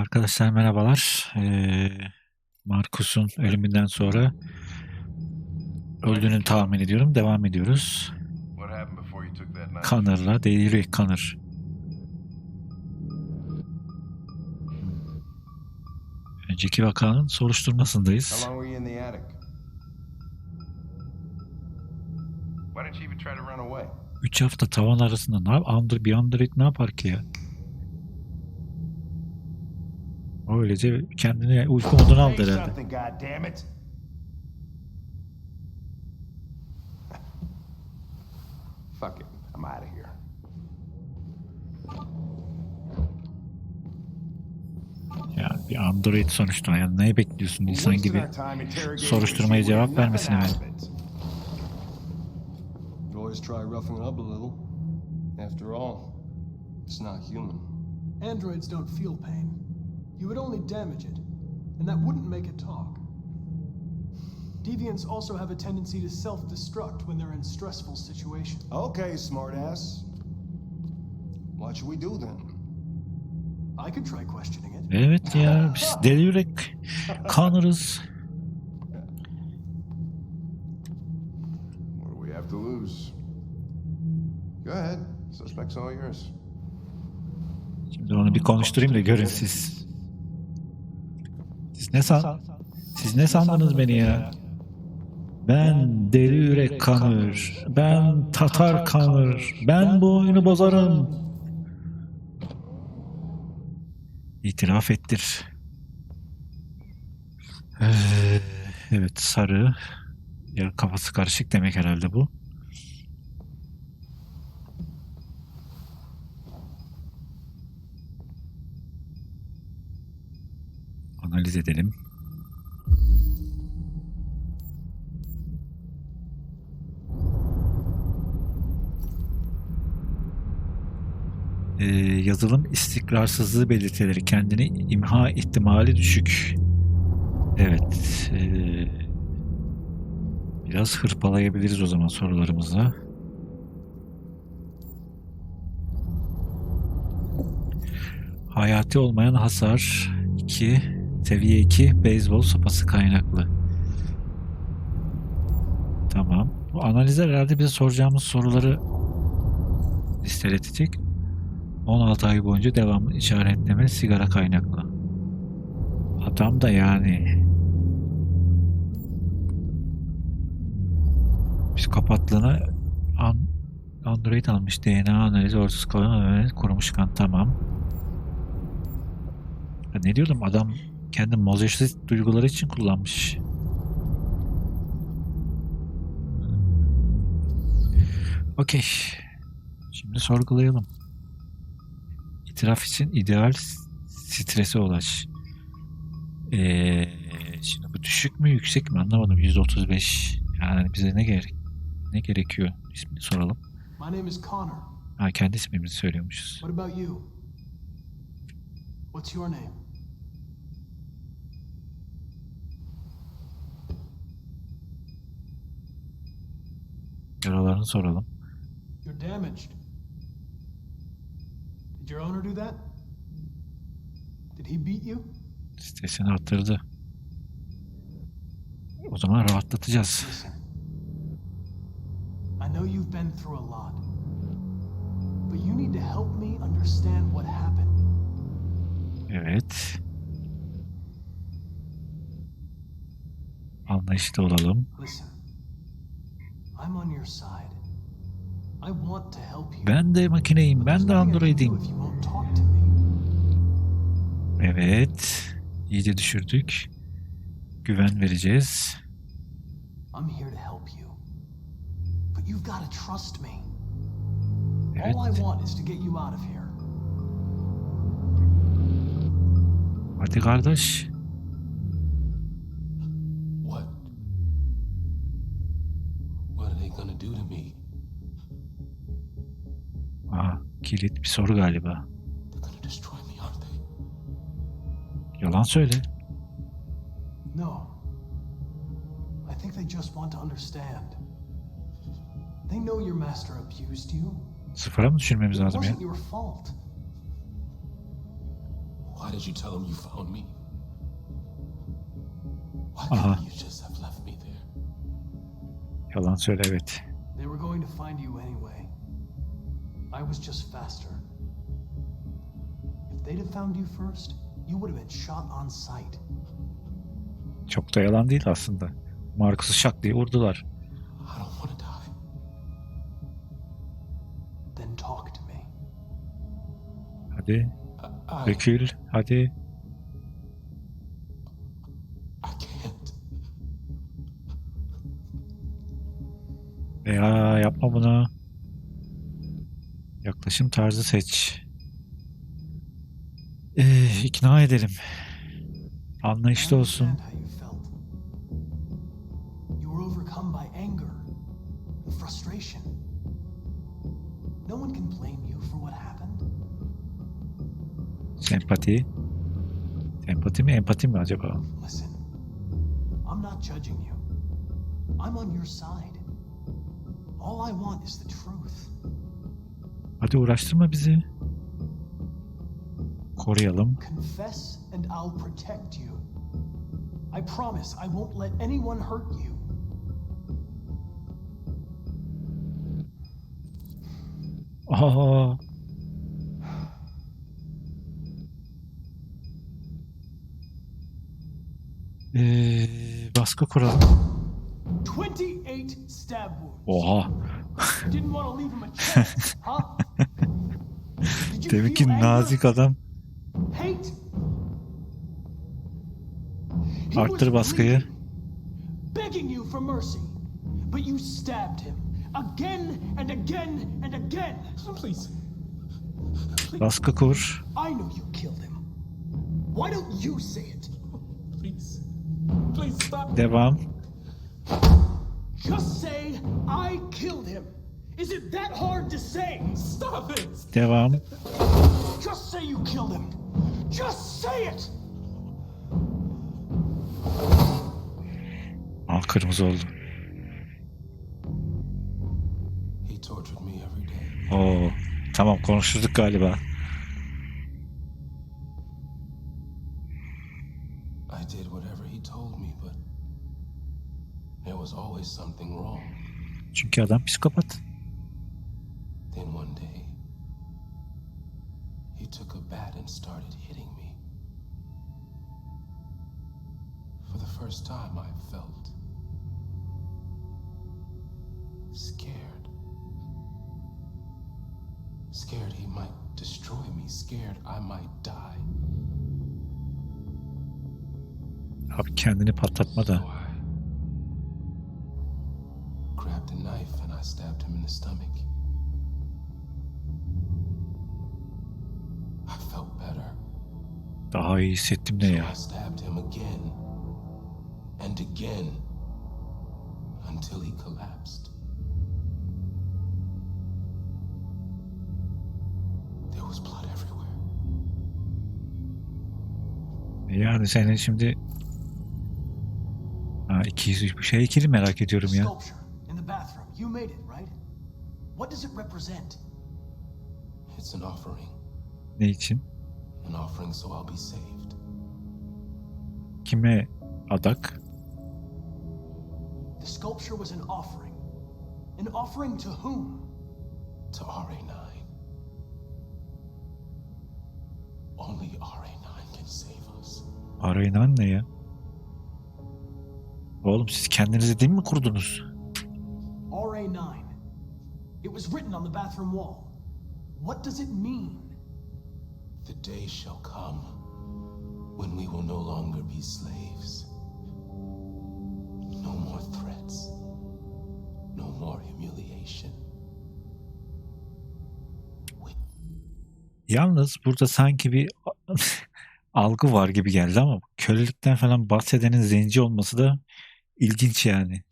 Arkadaşlar merhabalar. Ee, Marcus'un ölümünden sonra öldüğünü tahmin ediyorum. Devam ediyoruz. Connor'la, Daily Connor. Önceki vakanın soruşturmasındayız. 3 hafta tavan arasında ne yap? Under, bir Underrated ne yapar ki ya? Öylece kendine uyku modunu aldı herhalde. Fuck it. I'm out of here. Yani bir Android sonuçta. Yani ne bekliyorsun insan gibi? soruşturmaya cevap happened. You always try roughing it up a little. After all, it's not human. Androids don't feel pain. You would only damage it, and that wouldn't make it talk. Deviants also have a tendency to self destruct when they're in stressful situations. Okay, smartass. What should we do then? I could try questioning it. Evet ya biz deli yürek kanırız. What do we have to lose? Go ahead. Suspect's all yours. Şimdi onu bir konuşturayım da görün siz. Ne san Siz ne sandınız beni ya? Ben deli yürek kanır. Ben Tatar kanır. Ben bu oyunu bozarım. İtiraf ettir. Ee, Evet sarı. Ya kafası karışık demek herhalde bu. Analiz edelim. Ee, yazılım istikrarsızlığı belirtileri kendini imha ihtimali düşük. Evet. ee, biraz hırpalayabiliriz o zaman sorularımızla. Hayati olmayan hasar 2 seviye 2 beyzbol sopası kaynaklı. Tamam. Bu analizler herhalde bize soracağımız soruları listeletecek. 16 ay boyunca devamlı işaretleme sigara kaynaklı. Adam da yani psikopatlığına an, Android almış DNA analizi ortası kalan korumuş kan tamam. Ya ne diyordum adam kendi mozaik duyguları için kullanmış. Okey. Şimdi sorgulayalım. İtiraf için ideal strese ulaş. Ee, şimdi bu düşük mü yüksek mi anlamadım. 135. Yani bize ne gerek ne gerekiyor? İsmini soralım. My name is Connor. Ha kendi ismimizi söylüyormuşuz. What about you? What's your name? Yaralarını soralım. You're damaged. Did your owner do that? Did he beat you? Stresini arttırdı. O zaman rahatlatacağız. Listen. I know you've been through a lot. But you need to help me understand what happened. Evet. Anlayışlı olalım. Listen. I'm on your side. I want to help you. Ben de makineyim. Ben de android'im. Evet. İyice düşürdük. Güven vereceğiz. I'm here to Aa, kilit bir soru galiba. Yalan söyle. No. I think they just want to understand. They know your master abused you. Sıfıra mı düşürmemiz lazım ya? wasn't your fault. Why did you tell him you found me? Why couldn't you just have left me there? Yalan söyle evet. Were going to find you anyway. I was just faster. If they'd have found you first, you would have been shot on sight. Çok da yalan değil aslında. Marcus'u şak diye vurdular. I don't want to die. Then talk to me. Hadi I, I, dökül hadi. Ya yapma bunu. Yaklaşım tarzı seç. Ee, ikna edelim. Anlayışlı olsun. Sempati. Sempati mi empati mi acaba? Listen, I'm not judging you. I'm on your side. Hadi uğraştırma bizi. Koruyalım. Confess and I'll protect you. I promise I won't let anyone hurt you. Aa. Ee, baskı kuralım. 28 stab wounds. Oha. Didn't want to leave him a chance, huh? Did you Demek ki nazik adam. Hate? He Arttır was baskıyı. Begging you for mercy. But you stabbed him. Again and again and again. Please. Baskı kur. I know you killed him. Why don't you say it? Please. Please stop. Devam. Just say, I killed him. Is it that hard to say? Stop it. Devam. Just say you killed him. Just say it. Aa kırmızı oldu. He tortured me every day. Oo. Tamam konuşurduk galiba. Me. For the first time, I felt scared. Scared he might destroy me, scared I might die. Abi kendini patlatma da. Collapsed. There was blood everywhere. Yani senin şimdi ha, iki, şey ikili merak ediyorum ya. Ne için? An offering so I'll be saved. Kime adak? The sculpture was an offering. An offering to whom? To RA9. Only RA9 can save us. Arayınan ne ya? Oğlum siz kendinizi değil mi kurdunuz? RA9. It was written on the bathroom wall. What does it mean? The day shall come when we will no longer be slaves. No more threats. No more humiliation. Yalnız burada sanki bir algı var gibi geldi ama kölelikten falan bahsedenin zenci olması da ilginç yani.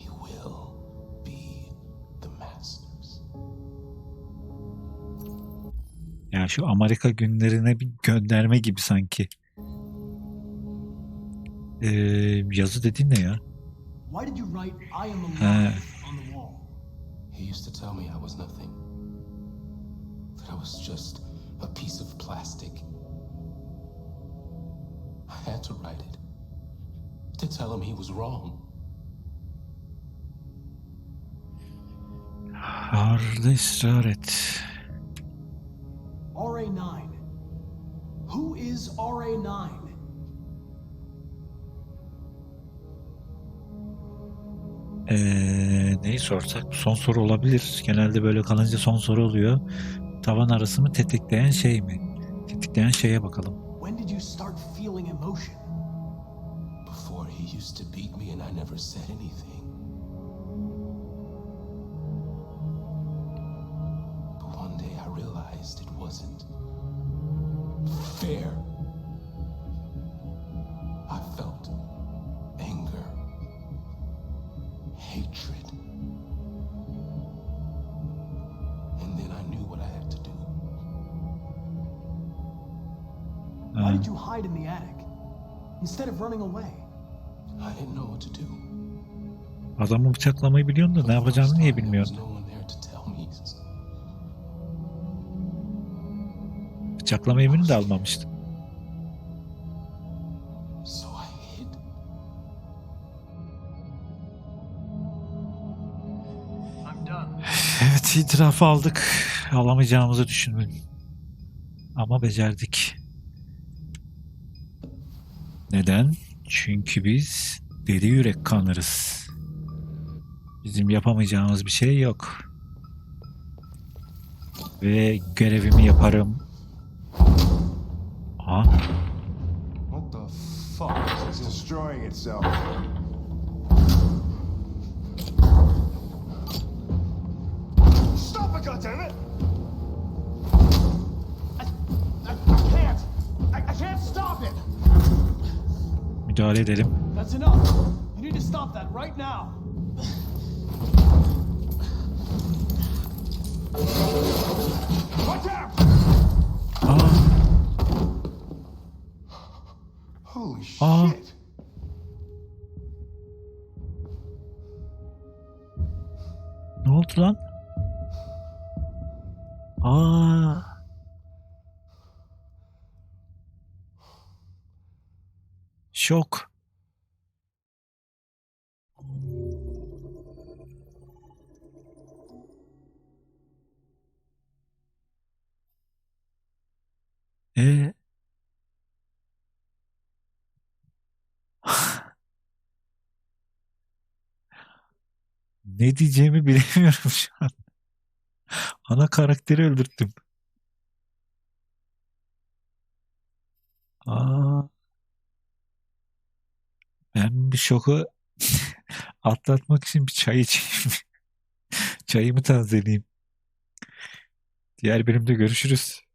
Yani şu Amerika günlerine bir gönderme gibi sanki. Ee, yazı dediğin ne ya? Why did you write I am alive on the wall? He used to tell me I was nothing. That I was just a piece of plastic. had to write it. To tell him he was wrong. Arda ısrar et. Ee, neyi sorsak? Son soru olabilir. Genelde böyle kalınca son soru oluyor. Tavan arası mı tetikleyen şey mi? Tetikleyen şeye bakalım. When did you start feeling emotion? Before he used to beat me and I never said anything. Did you hide in the attic? Instead of running away? I didn't know what to do. Adamı bıçaklamayı biliyorsun da ne yapacağını niye bilmiyorsun? There was no one there to tell me. Bıçaklama emrini de almamıştım. So I hid. I'm done. Evet itirafı aldık. Alamayacağımızı düşündüm. Ama becerdik. Neden? Çünkü biz deli yürek kanırız. Bizim yapamayacağımız bir şey yok. Ve görevimi yaparım. Ha? What the fuck? It's destroying itself. Stop it, goddammit! I can't! I, I can't stop it! Watch out! Aa, Holy Ah. shit! ne oldu lan? Aa. Şok. E ne diyeceğimi bilemiyorum şu an. Ana karakteri öldürttüm. Aa. Ben bir şoku atlatmak için bir çay içeyim. Çayımı tazeleyeyim. Diğer bölümde görüşürüz.